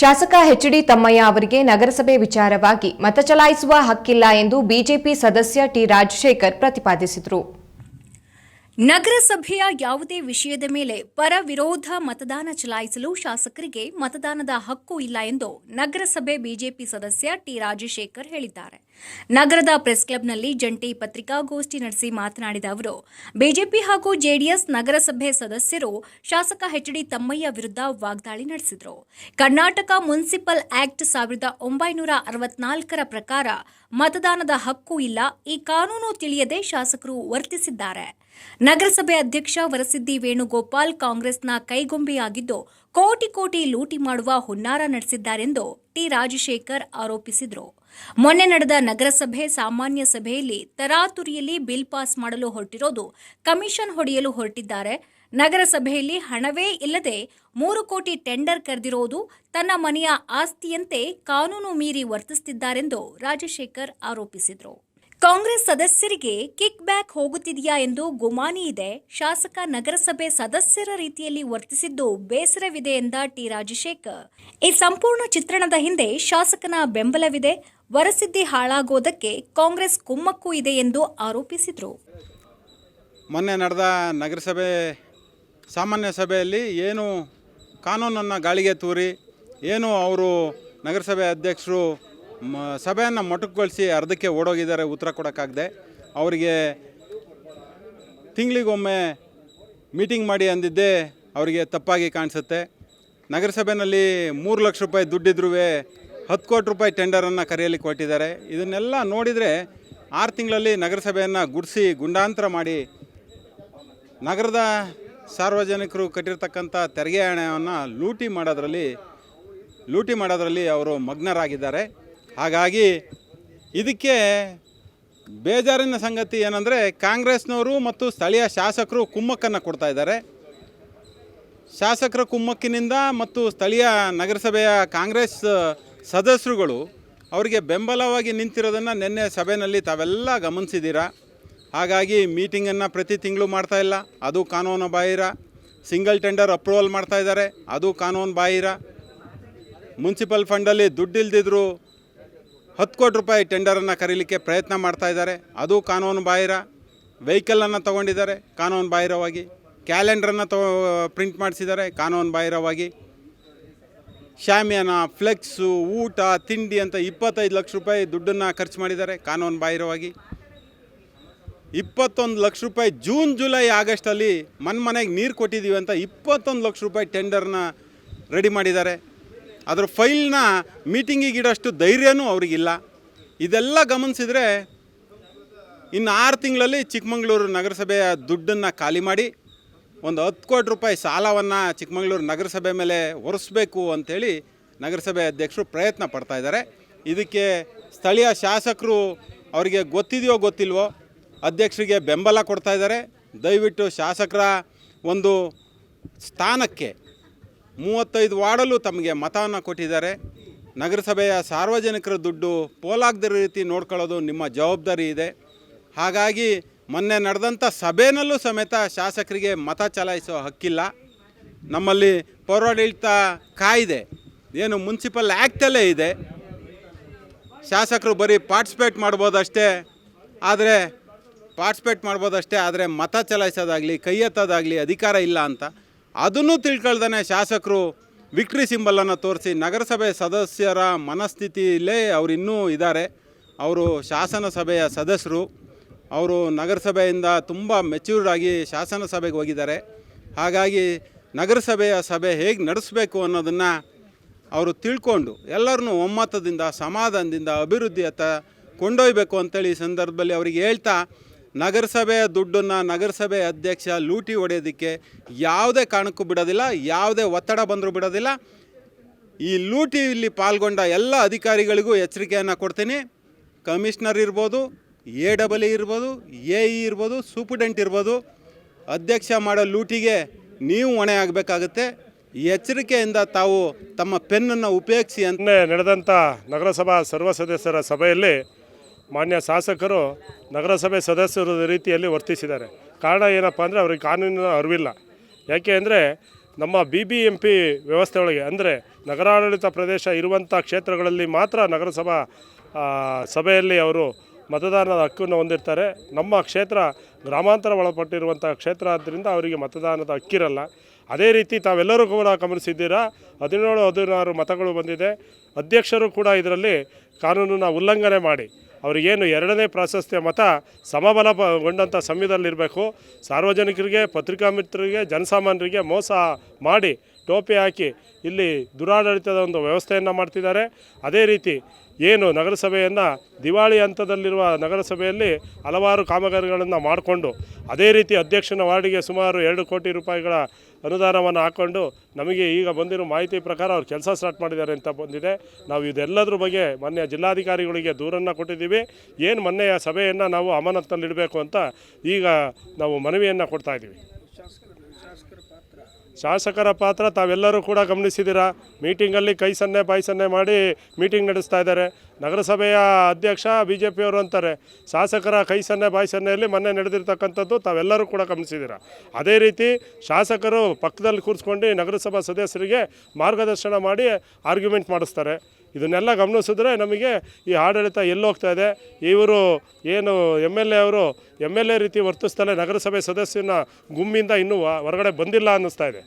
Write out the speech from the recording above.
ಶಾಸಕ ಎಚ್ಡಿ ತಮ್ಮಯ್ಯ ಅವರಿಗೆ ನಗರಸಭೆ ವಿಚಾರವಾಗಿ ಮತ ಚಲಾಯಿಸುವ ಹಕ್ಕಿಲ್ಲ ಎಂದು ಬಿಜೆಪಿ ಸದಸ್ಯ ಟಿ ರಾಜಶೇಖರ್ ಪ್ರತಿಪಾದಿಸಿದರು. ನಗರಸಭೆಯ ಯಾವುದೇ ವಿಷಯದ ಮೇಲೆ ಪರ ವಿರೋಧ ಮತದಾನ ಚಲಾಯಿಸಲು ಶಾಸಕರಿಗೆ ಮತದಾನದ ಹಕ್ಕು ಇಲ್ಲ ಎಂದು ನಗರಸಭೆ ಬಿಜೆಪಿ ಸದಸ್ಯ ಟಿ ರಾಜಶೇಖರ್ ಹೇಳಿದ್ದಾರೆ. ನಗರದ ಪ್ರೆಸ್ ಕ್ಲಬ್ನಲ್ಲಿ ಜಂಟಿ ಪತ್ರಿಕಾಗೋಷ್ಠಿ ನಡೆಸಿ ಮಾತನಾಡಿದ ಅವರು, ಬಿಜೆಪಿ ಹಾಗೂ ಜೆಡಿಎಸ್ ನಗರಸಭೆ ಸದಸ್ಯರು ಶಾಸಕ ಹೆಚ್ಡಿ ತಮ್ಮಯ್ಯ ವಿರುದ್ಧ ವಾಗ್ದಾಳಿ ನಡೆಸಿದರು. ಕರ್ನಾಟಕ ಮುನ್ಸಿಪಲ್ ಆಕ್ಟ್ ಸಾವಿರದ ಒಂಬೈನೂರ ಅರವತ್ನಾಲ್ಕರ ಪ್ರಕಾರ ಮತದಾನದ ಹಕ್ಕು ಇಲ್ಲ, ಈ ಕಾನೂನು ತಿಳಿಯದೆ ಶಾಸಕರು ವರ್ತಿಸಿದ್ದಾರೆ. ನಗರಸಭೆ ಅಧ್ಯಕ್ಷ ವರಸಿದ್ದಿ ವೇಣುಗೋಪಾಲ್ ಕಾಂಗ್ರೆಸ್ನ ಕೈಗೊಂಬೆಯಾಗಿದ್ದು, ಕೋಟಿ ಕೋಟಿ ಲೂಟಿ ಮಾಡುವ ಹುನ್ನಾರ ನಡೆಸಿದ್ದಾರೆಂದು ಟಿ ರಾಜಶೇಖರ್ ಆರೋಪಿಸಿದರು. ಮೊನ್ನೆ ನಡೆದ ನಗರಸಭೆ ಸಾಮಾನ್ಯ ಸಭೆಯಲ್ಲಿ ತರಾತುರಿಯಲ್ಲಿ ಬಿಲ್ ಪಾಸ್ ಮಾಡಲು ಹೊರಟಿರೋದು ಕಮಿಷನ್ ಹೊಡೆಯಲು ಹೊರಟಿದ್ದಾರೆ. ನಗರಸಭೆಯಲ್ಲಿ ಹಣವೇ ಇಲ್ಲದೆ ಮೂರು ಕೋಟಿ ಟೆಂಡರ್ ಕರೆದಿರೋದು ತನ್ನ ಮನೆಯ ಆಸ್ತಿಯಂತೆ ಕಾನೂನು ಮೀರಿ ವರ್ತಿಸುತ್ತಿದ್ದಾರೆಂದು ರಾಜಶೇಖರ್ ಆರೋಪಿಸಿದರು. ಕಾಂಗ್ರೆಸ್ ಸದಸ್ಯರಿಗೆ ಕಿಕ್ ಬ್ಯಾಕ್ ಹೋಗುತ್ತಿದೆಯಾ ಎಂದು ಗುಮಾನಿ ಇದೆ. ಶಾಸಕ ನಗರಸಭೆ ಸದಸ್ಯರ ರೀತಿಯಲ್ಲಿ ವರ್ತಿಸಿದ್ದು ಬೇಸರವಿದೆ ಎಂದ ಟಿ ರಾಜಶೇಖರ್. ಈ ಸಂಪೂರ್ಣ ಚಿತ್ರಣದ ಹಿಂದೆ ಶಾಸಕನ ಬೆಂಬಲವಿದೆ. ವರಸಿದ್ದಿ ಹಾಳಾಗೋದಕ್ಕೆ ಕಾಂಗ್ರೆಸ್ ಕುಮ್ಮಕ್ಕು ಇದೆ ಎಂದು ಆರೋಪಿಸಿದರು. ಮೊನ್ನೆ ನಡೆದ ನಗರಸಭೆ, ಸಾಮಾನ್ಯ ಸಭೆಯಲ್ಲಿ ಏನು ಕಾನೂನನ್ನು ಗಾಳಿಗೆ ತೂರಿ, ಏನು ಅವರು ನಗರಸಭೆ ಅಧ್ಯಕ್ಷರು ಸಭೆಯನ್ನು ಮೊಟಕುಗೊಳಿಸಿ ಅರ್ಧಕ್ಕೆ ಓಡೋಗಿದ್ದಾರೆ, ಉತ್ತರ ಕೊಡೋಕ್ಕಾಗದೆ. ಅವರಿಗೆ ತಿಂಗಳಿಗೊಮ್ಮೆ ಮೀಟಿಂಗ್ ಮಾಡಿ ಅಂದಿದ್ದೇ ಅವರಿಗೆ ತಪ್ಪಾಗಿ ಕಾಣಿಸುತ್ತೆ. ನಗರಸಭೆಯಲ್ಲಿ ಮೂರು ಲಕ್ಷ ರೂಪಾಯಿ ದುಡ್ಡಿದ್ರೂ ಹತ್ತು ಕೋಟಿ ರೂಪಾಯಿ ಟೆಂಡರನ್ನು ಕರೆಯಲಿಕ್ಕೆ ಕೊಟ್ಟಿದ್ದಾರೆ. ಇದನ್ನೆಲ್ಲ ನೋಡಿದರೆ ಆರು ತಿಂಗಳಲ್ಲಿ ನಗರಸಭೆಯನ್ನು ಗುಡಿಸಿ ಗುಂಡಾಂತರ ಮಾಡಿ ನಗರದ ಸಾರ್ವಜನಿಕರು ಕಟ್ಟಿರ್ತಕ್ಕಂಥ ತೆರಿಗೆ ಹಣವನ್ನು ಲೂಟಿ ಮಾಡೋದ್ರಲ್ಲಿ ಲೂಟಿ ಮಾಡೋದ್ರಲ್ಲಿ ಅವರು ಮಗ್ನರಾಗಿದ್ದಾರೆ. ಹಾಗಾಗಿ ಇದಕ್ಕೆ ಬೇಜಾರಿನ ಸಂಗತಿ ಏನಂದರೆ ಕಾಂಗ್ರೆಸ್ನವರು ಮತ್ತು ಸ್ಥಳೀಯ ಶಾಸಕರು ಕುಮ್ಮಕ್ಕನ್ನು ಕೊಡ್ತಾ ಇದ್ದಾರೆ. ಶಾಸಕರ ಕುಮ್ಮಕ್ಕಿನಿಂದ ಮತ್ತು ಸ್ಥಳೀಯ ನಗರಸಭೆಯ ಕಾಂಗ್ರೆಸ್ ಸದಸ್ಯರುಗಳು ಅವರಿಗೆ ಬೆಂಬಲವಾಗಿ ನಿಂತಿರೋದನ್ನು ನಿನ್ನೆ ಸಭೆಯಲ್ಲಿ ತಾವೆಲ್ಲ ಗಮನಿಸಿದ್ದೀರಾ? ಹಾಗಾಗಿ ಮೀಟಿಂಗನ್ನು ಪ್ರತಿ ತಿಂಗಳು ಮಾಡ್ತಾ ಇಲ್ಲ. ಅದು ಕಾನೂನು ಬಾಹಿರ. ಸಿಂಗಲ್ ಟೆಂಡರ್ ಅಪ್ರೂವಲ್ ಮಾಡ್ತಾ ಇದ್ದಾರೆ. ಅದು ಕಾನೂನು ಬಾಹಿರ. ಮುನ್ಸಿಪಲ್ ಫಂಡಲ್ಲಿ ದುಡ್ಡಿಲ್ದಿದ್ರು ಹತ್ತು ಕೋಟಿ ರೂಪಾಯಿ ಟೆಂಡರನ್ನು ಕರೀಲಿಕ್ಕೆ ಪ್ರಯತ್ನ ಮಾಡ್ತಾ ಇದ್ದಾರೆ. ಅದು ಕಾನೂನು ಬಾಹಿರ. ವೆಹಿಕಲನ್ನು ತೊಗೊಂಡಿದ್ದಾರೆ ಕಾನೂನು ಬಾಹಿರವಾಗಿ. ಕ್ಯಾಲೆಂಡ್ರನ್ನು ತೊ ಪ್ರಿಂಟ್ ಮಾಡಿಸಿದ್ದಾರೆ ಕಾನೂನು ಬಾಹಿರವಾಗಿ. ಶಾಮಿಯಾನ ಫ್ಲೆಕ್ಸು, ಊಟ, ತಿಂಡಿ ಅಂತ ಇಪ್ಪತ್ತೈದು ಲಕ್ಷ ರೂಪಾಯಿ ದುಡ್ಡನ್ನು ಖರ್ಚು ಮಾಡಿದ್ದಾರೆ ಕಾನೂನು ಬಾಹಿರವಾಗಿ. ಇಪ್ಪತ್ತೊಂದು ಲಕ್ಷ ರೂಪಾಯಿ ಜೂನ್, ಜುಲೈ, ಆಗಸ್ಟಲ್ಲಿ ಮನೆ ಮನೆಗೆ ನೀರು ಕೊಟ್ಟಿದ್ದೀವಿ ಅಂತ ಇಪ್ಪತ್ತೊಂದು ಲಕ್ಷ ರೂಪಾಯಿ ಟೆಂಡರ್ನ ರೆಡಿ ಮಾಡಿದ್ದಾರೆ. ಅದರ ಫೈಲ್ನ ಮೀಟಿಂಗಿಗಿಡೋಷ್ಟು ಧೈರ್ಯನೂ ಅವ್ರಿಗಿಲ್ಲ. ಇದೆಲ್ಲ ಗಮನಿಸಿದರೆ ಇನ್ನು ಆರು ತಿಂಗಳಲ್ಲಿ ಚಿಕ್ಕಮಗಳೂರು ನಗರಸಭೆಯ ದುಡ್ಡನ್ನು ಖಾಲಿ ಮಾಡಿ ಒಂದು ಹತ್ತು ಕೋಟಿ ರೂಪಾಯಿ ಸಾಲವನ್ನು ಚಿಕ್ಕಮಗಳೂರು ನಗರಸಭೆ ಮೇಲೆ ಒರೆಸ್ಬೇಕು ಅಂಥೇಳಿ ನಗರಸಭೆ ಅಧ್ಯಕ್ಷರು ಪ್ರಯತ್ನ ಪಡ್ತಾ ಇದ್ದಾರೆ. ಇದಕ್ಕೆ ಸ್ಥಳೀಯ ಶಾಸಕರು ಅವರಿಗೆ ಗೊತ್ತಿದೆಯೋ ಗೊತ್ತಿಲ್ವೋ ಅಧ್ಯಕ್ಷರಿಗೆ ಬೆಂಬಲ ಕೊಡ್ತಾ ಇದ್ದಾರೆ. ದಯವಿಟ್ಟು ಶಾಸಕರ ಒಂದು ಸ್ಥಾನಕ್ಕೆ ಮೂವತ್ತೈದು ವಾರ್ಡಲ್ಲೂ ತಮಗೆ ಮತವನ್ನು ಕೊಟ್ಟಿದ್ದಾರೆ. ನಗರಸಭೆಯ ಸಾರ್ವಜನಿಕರ ದುಡ್ಡು ಪೋಲಾಗದ ರೀತಿ ನೋಡ್ಕೊಳ್ಳೋದು ನಿಮ್ಮ ಜವಾಬ್ದಾರಿ ಇದೆ. ಹಾಗಾಗಿ ಮೊನ್ನೆ ನಡೆದಂಥ ಸಭೆಯಲ್ಲೂ ಸಮೇತ ಶಾಸಕರಿಗೆ ಮತ ಚಲಾಯಿಸೋ ಹಕ್ಕಿಲ್ಲ. ನಮ್ಮಲ್ಲಿ ಪೌರಾಡಳಿತ ಕಾಯ್ದೆ, ಏನು ಮುನ್ಸಿಪಲ್ ಆ್ಯಕ್ಟಲ್ಲೇ ಇದೆ. ಶಾಸಕರು ಬರೀ ಪಾರ್ಟಿಸಿಪೇಟ್ ಮಾಡ್ಬೋದಷ್ಟೇ, ಆದರೆ ಪಾರ್ಟಿಸಿಪೇಟ್ ಮಾಡ್ಬೋದಷ್ಟೇ, ಆದರೆ ಮತ ಚಲಾಯಿಸೋದಾಗಲಿ, ಕೈ ಎತ್ತೋದಾಗಲಿ ಅಧಿಕಾರ ಇಲ್ಲ ಅಂತ. ಅದನ್ನು ತಿಳ್ಕೊಳ್ದೇ ಶಾಸಕರು ವಿಕ್ಟ್ರಿ ಸಿಂಬಲನ್ನು ತೋರಿಸಿ ನಗರಸಭೆ ಸದಸ್ಯರ ಮನಸ್ಥಿತಿಯಲ್ಲೇ ಅವರು ಇನ್ನೂ ಇದ್ದಾರೆ. ಅವರು ಶಾಸನ ಸಭೆಯ ಸದಸ್ಯರು. ಅವರು ನಗರಸಭೆಯಿಂದ ತುಂಬ ಮೆಚೂರ್ಡ್ ಆಗಿ ಶಾಸನ ಸಭೆಗೆ ಹೋಗಿದ್ದಾರೆ. ಹಾಗಾಗಿ ನಗರಸಭೆಯ ಸಭೆ ಹೇಗೆ ನಡೆಸಬೇಕು ಅನ್ನೋದನ್ನು ಅವರು ತಿಳ್ಕೊಂಡು ಎಲ್ಲರನ್ನೂ ಒಮ್ಮತದಿಂದ, ಸಮಾಧಾನದಿಂದ ಅಭಿವೃದ್ಧಿಯತ್ತ ಕೊಂಡೊಯ್ಬೇಕು ಅಂತೇಳಿ ಈ ಸಂದರ್ಭದಲ್ಲಿ ಅವರಿಗೆ ಹೇಳ್ತಾ ನಗರಸಭೆಯ ದುಡ್ಡನ್ನು ನಗರಸಭೆ ಅಧ್ಯಕ್ಷ ಲೂಟಿ ಹೊಡೆಯೋದಕ್ಕೆ ಯಾವುದೇ ಕಾರಣಕ್ಕೂ ಬಿಡೋದಿಲ್ಲ, ಯಾವುದೇ ಒತ್ತಡ ಬಂದರೂ ಬಿಡೋದಿಲ್ಲ. ಈ ಲೂಟಿಯಲ್ಲಿ ಪಾಲ್ಗೊಂಡ ಎಲ್ಲ ಅಧಿಕಾರಿಗಳಿಗೂ ಎಚ್ಚರಿಕೆಯನ್ನು ಕೊಡ್ತೀನಿ. ಕಮಿಷನರ್ ಇರ್ಬೋದು ಎ ಡಬಲ್ ಇರ್ಬೋದು, ಎ ಇ ಇರ್ಬೋದು, ಸೂಪರ್ಡೆಂಟ್ ಇರ್ಬೋದು. ಅಧ್ಯಕ್ಷ ಮಾಡೋ ಲೂಟಿಗೆ ನೀವು ಹೊಣೆ ಆಗಬೇಕಾಗುತ್ತೆ. ಎಚ್ಚರಿಕೆಯಿಂದ ತಾವು ತಮ್ಮ ಪೆನ್ನನ್ನು ಉಪಯೋಗಿಸಿ ಅಂತ ನಡೆದಂಥ ನಗರಸಭಾ ಸರ್ವ ಸದಸ್ಯರ ಸಭೆಯಲ್ಲಿ ಮಾನ್ಯ ಶಾಸಕರು ನಗರಸಭೆ ಸದಸ್ಯರ ರೀತಿಯಲ್ಲಿ ವರ್ತಿಸಿದ್ದಾರೆ. ಕಾರಣ ಏನಪ್ಪ ಅಂದರೆ ಅವ್ರಿಗೆ ಕಾನೂನಿನ ಅರಿವಿಲ್ಲ. ಯಾಕೆ ಅಂದರೆ ನಮ್ಮ ಬಿ ಬಿ ಎಂ ಪಿ ವ್ಯವಸ್ಥೆ ಒಳಗೆ ಅಂದರೆ ನಗರಾಡಳಿತ ಪ್ರದೇಶ ಇರುವಂಥ ಕ್ಷೇತ್ರಗಳಲ್ಲಿ ಮಾತ್ರ ನಗರಸಭಾ ಸಭೆಯಲ್ಲಿ ಅವರು ಮತದಾನದ ಹಕ್ಕನ್ನು ಹೊಂದಿರ್ತಾರೆ. ನಮ್ಮ ಕ್ಷೇತ್ರ ಗ್ರಾಮಾಂತರ ಒಳಪಟ್ಟಿರುವಂಥ ಕ್ಷೇತ್ರ ಆದ್ದರಿಂದ ಅವರಿಗೆ ಮತದಾನದ ಹಕ್ಕಿರಲ್ಲ. ಅದೇ ರೀತಿ ತಾವೆಲ್ಲರೂ ಕೂಡ ಗಮನಿಸಿದ್ದೀರಾ? ಹದಿನೇಳು, ಹದಿನಾರು ಮತಗಳು ಬಂದಿದೆ. ಅಧ್ಯಕ್ಷರು ಕೂಡ ಇದರಲ್ಲಿ ಕಾನೂನನ್ನು ಉಲ್ಲಂಘನೆ ಮಾಡಿ, ಅವರಿಗೇನು ಎರಡನೇ ಪ್ರಾಶಸ್ತ್ಯ ಮತ ಸಮಬಲಗೊಂಡಂಥ ಸಮಯದಲ್ಲಿರಬೇಕು ಸಾರ್ವಜನಿಕರಿಗೆ ಪತ್ರಿಕಾ ಮಿತ್ರರಿಗೆ ಜನಸಾಮಾನ್ಯರಿಗೆ ಮೋಸ ಮಾಡಿ ಟೋಪಿ ಹಾಕಿ ಇಲ್ಲಿ ದುರಾಡಳಿತದ ಒಂದು ವ್ಯವಸ್ಥೆಯನ್ನು ಮಾಡ್ತಿದ್ದಾರೆ. ಅದೇ ರೀತಿ ಏನು ನಗರಸಭೆಯನ್ನು ದಿವಾಳಿ ಹಂತದಲ್ಲಿರುವ ನಗರಸಭೆಯಲ್ಲಿ ಹಲವಾರು ಕಾಮಗಾರಿಗಳನ್ನು ಮಾಡಿಕೊಂಡು, ಅದೇ ರೀತಿ ಅಧ್ಯಕ್ಷನ ವಾರ್ಡಿಗೆ ಸುಮಾರು ಎರಡು ಕೋಟಿ ರೂಪಾಯಿಗಳ ಅನುದಾನವನ್ನು ಹಾಕ್ಕೊಂಡು ನಮಗೆ ಈಗ ಬಂದಿರೋ ಮಾಹಿತಿ ಪ್ರಕಾರ ಅವ್ರು ಕೆಲಸ ಸ್ಟಾರ್ಟ್ ಮಾಡಿದ್ದಾರೆ ಅಂತ ಬಂದಿದೆ. ನಾವು ಇದೆಲ್ಲದ್ರ ಬಗ್ಗೆ ಮೊನ್ನೆ ಜಿಲ್ಲಾಧಿಕಾರಿಗಳಿಗೆ ದೂರನ್ನು ಕೊಟ್ಟಿದ್ದೀವಿ. ಏನು ಮೊನ್ನೆಯ ಸಭೆಯನ್ನು ನಾವು ಅಮಾನತ್ತಲ್ಲಿಡಬೇಕು ಅಂತ ಈಗ ನಾವು ಮನವಿಯನ್ನು ಕೊಡ್ತಾ ಇದ್ದೀವಿ. ಶಾಸಕರ ಪಾತ್ರ ತಾವೆಲ್ಲರೂ ಕೂಡ ಗಮನಿಸಿದ್ದೀರಾ? ಮೀಟಿಂಗಲ್ಲಿ ಕೈ ಸನ್ನೆ, ಬಾಯಿ ಸನ್ನೆ ಮಾಡಿ ಮೀಟಿಂಗ್ ನಡೆಸ್ತಾ ಇದ್ದಾರೆ. ನಗರಸಭೆಯ ಅಧ್ಯಕ್ಷ ಬಿ ಜೆ ಪಿಯವರು ಅಂತಾರೆ, ಶಾಸಕರ ಕೈ ಸನ್ನೆ, ಬಾಯಿ ಸನ್ನೆಯಲ್ಲಿ ಮೊನ್ನೆ ನಡೆದಿರ್ತಕ್ಕಂಥದ್ದು ತಾವೆಲ್ಲರೂ ಕೂಡ ಗಮನಿಸಿದ್ದೀರಾ? ಅದೇ ರೀತಿ ಶಾಸಕರು ಪಕ್ಕದಲ್ಲಿ ಕೂರಿಸ್ಕೊಂಡು ನಗರಸಭಾ ಸದಸ್ಯರಿಗೆ ಮಾರ್ಗದರ್ಶನ ಮಾಡಿ ಆರ್ಗ್ಯುಮೆಂಟ್ ಮಾಡಿಸ್ತಾರೆ. ಇದನ್ನೆಲ್ಲ ಗಮನಿಸಿದ್ರೆ ನಮಗೆ ಈ ಆಡಳಿತ ಎಲ್ಲೋಗ್ತಾ ಇದೆ? ಇವರು ಏನು ಎಂ ಎಲ್ ಎ ಅವರು ಎಂ ಎಲ್ ಎ ರೀತಿ ವರ್ತಿಸ್ತಾರೆ ನಗರಸಭೆ ಸದಸ್ಯನ ಗುಮ್ಮಿಂದ ಇನ್ನೂ ಹೊರಗಡೆ ಬಂದಿಲ್ಲ ಅನ್ನಿಸ್ತಾ ಇದೆ.